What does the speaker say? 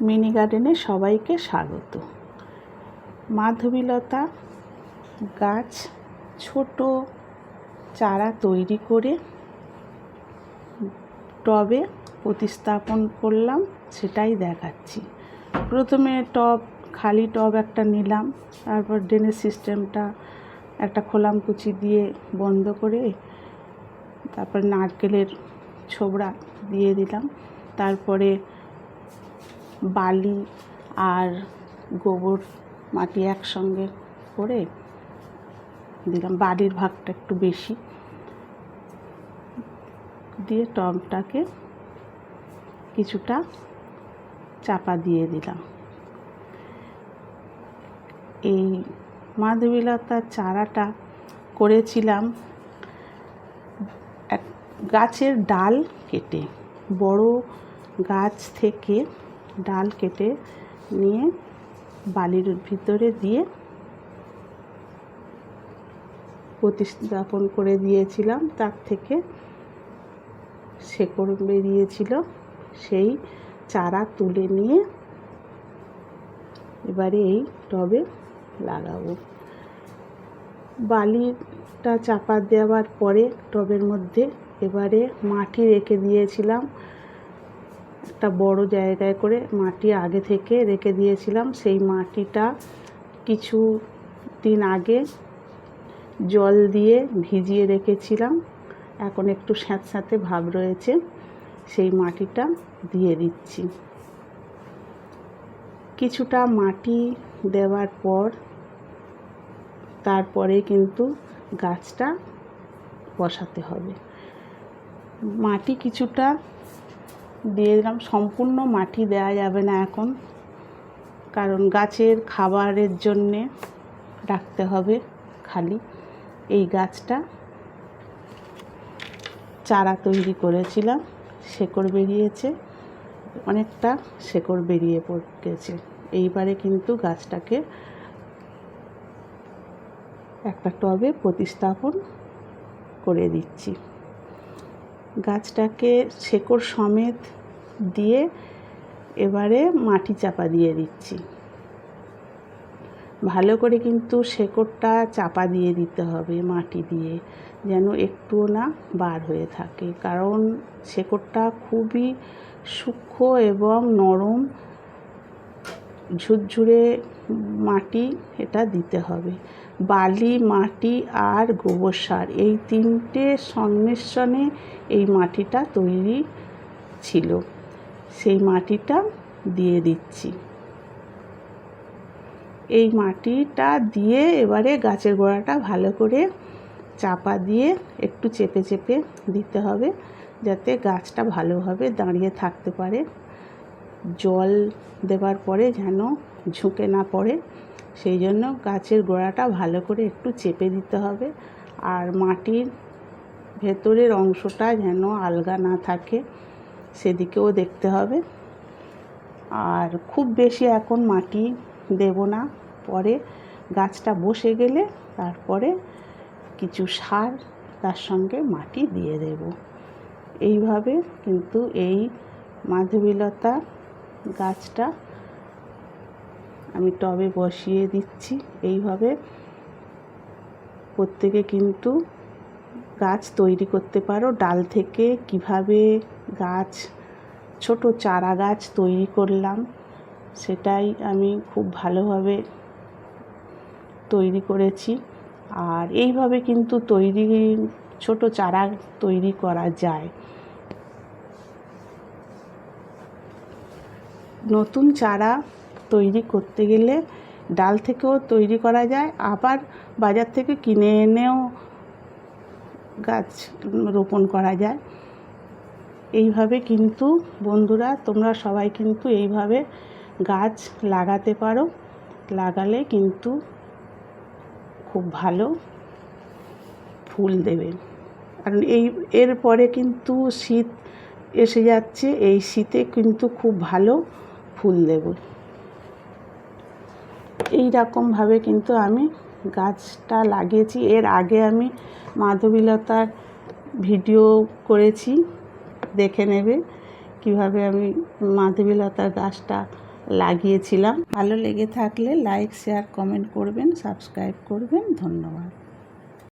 Mini গার্ডেনে সবাইকে স্বাগত। মাধবীলতা গাছ ছোট চারা তৈরি করে টবে প্রতিস্থাপন করলাম, সেটাই দেখাচ্ছি। প্রথমে টব, খালি টব একটা নিলাম, তারপর ড্রেনেজ সিস্টেমটা একটা খোলামকুচি দিয়ে বন্ধ করে তারপর নারকেলের ছোবড়া দিয়ে দিলাম। তারপরে বালি আর গোবর মাটি একসঙ্গে করে দিলাম। বালির ভাগটা একটু বেশি। দিয়ে টবটাকে কিছুটা চাপা দিয়ে দিলাম। এই মাধবীলতার চারাটা করেছিলাম এক গাছের ডাল কেটে। বড় গাছ থেকে ডাল কেটে নিয়ে বালির ভিতরে দিয়ে প্রতিস্থাপন করে দিয়েছিলাম। তার থেকে শেকড় বেরিয়েছিল। সেই চারা তুলে নিয়ে এবারে এই টবে লাগাবো। বালিটা চাপা দেওয়ার পরে টবের মধ্যে এবারে মাটি রেখে দিয়েছিলাম। একটা বড় জায়গায় করে মাটি আগে থেকে রেখে দিয়েছিলাম। সেই মাটিটা কিছু দিন আগে জল দিয়ে ভিজিয়ে রেখেছিলাম। এখন একটু স্যাঁতস্যাঁতে ভাব রয়েছে। সেই মাটিটা দিয়ে দিচ্ছি। কিছুটা মাটি দেওয়ার পর তারপরে কিন্তু গাছটা বসাতে হবে। মাটি কিছুটা দিয়ে দিলাম। সম্পূর্ণ মাটি দেওয়া যাবে না এখন, কারণ গাছের খাবারের জন্যে রাখতে হবে খালি। এই গাছটা চারা তৈরি করেছিলাম, শেকড় বেরিয়েছে, অনেকটা শেকড় বেরিয়ে গেছে এইবারে কিন্তু গাছটাকে একটা টবে প্রতিস্থাপন করে দিচ্ছি। গাছটাকে শেকড় সমেত দিয়ে এবারে মাটি চাপা দিয়ে দিচ্ছি। ভালো করে কিন্তু শেকড়টা চাপা দিয়ে দিতে হবে মাটি দিয়ে, যেন একটুও না বার হয়ে থাকে। কারণ শেকড়টা খুবই সূক্ষ্ম এবং নরম, ঝুরঝুরে মাটি এটা দিতে হবে। বালি, মাটি আর গোবর সার। এই তিনটে সংমিশ্রণে এই মাটিটা তৈরি ছিল। সেই মাটিটা দিয়ে দিচ্ছি। এই মাটিটা দিয়ে এবারে গাছের গোড়াটা ভালো করে চাপা দিয়ে একটু চেপে চেপে দিতে হবে, যাতে গাছটা ভালোভাবে দাঁড়িয়ে থাকতে পারে। জল দেওয়ার পরে যেন ঝুঁকে না পড়ে। সেই জন্য গাছের গোড়াটা ভালো করে একটু চেপে দিতে হবে। আর মাটির ভেতরের অংশটা যেন আলগা না থাকে, সেদিকেও দেখতে হবে। আর খুব বেশি এখন মাটি দেব না। পরে গাছটা বসে গেলে তারপরে কিছু সার তার সঙ্গে মাটি দিয়ে দেব। এইভাবে কিন্তু এই মাধবীলতা গাছটা আমি টবে বসিয়ে দিচ্ছি। এইভাবে প্রত্যেকে কিন্তু গাছ তৈরি করতে পারো। ডাল থেকে কীভাবে গাছ, ছোট চারা গাছ তৈরি করলাম, সেটাই আমি খুব ভালোভাবে তৈরি করেছি। আর এইভাবে কিন্তু তৈরি, ছোট চারা তৈরি করা যায়। নতুন চারা তৈরি করতে গেলে ডাল থেকেও তৈরি করা যায়। আবার বাজার থেকে কিনে এনেও গাছ রোপণ করা যায়। এইভাবে কিন্তু বন্ধুরা, তোমরা সবাই কিন্তু এইভাবে গাছ লাগাতে পারো। লাগালে কিন্তু খুব ভালো ফুল দেবে। কারণ এই এরপরে কিন্তু শীত এসে যাচ্ছে, এই শীতে কিন্তু খুব ভালো ফুল দেবে। এই রকমভাবে কিন্তু আমি গাছটা লাগিয়েছি। এর আগে আমি মাধবীলতার ভিডিও করেছি। দেখে নেবে কীভাবে আমি মাধবীলতার গাছটা লাগিয়েছিলাম। ভালো লেগে থাকলে লাইক, শেয়ার, কমেন্ট করবেন, সাবস্ক্রাইব করবেন। ধন্যবাদ।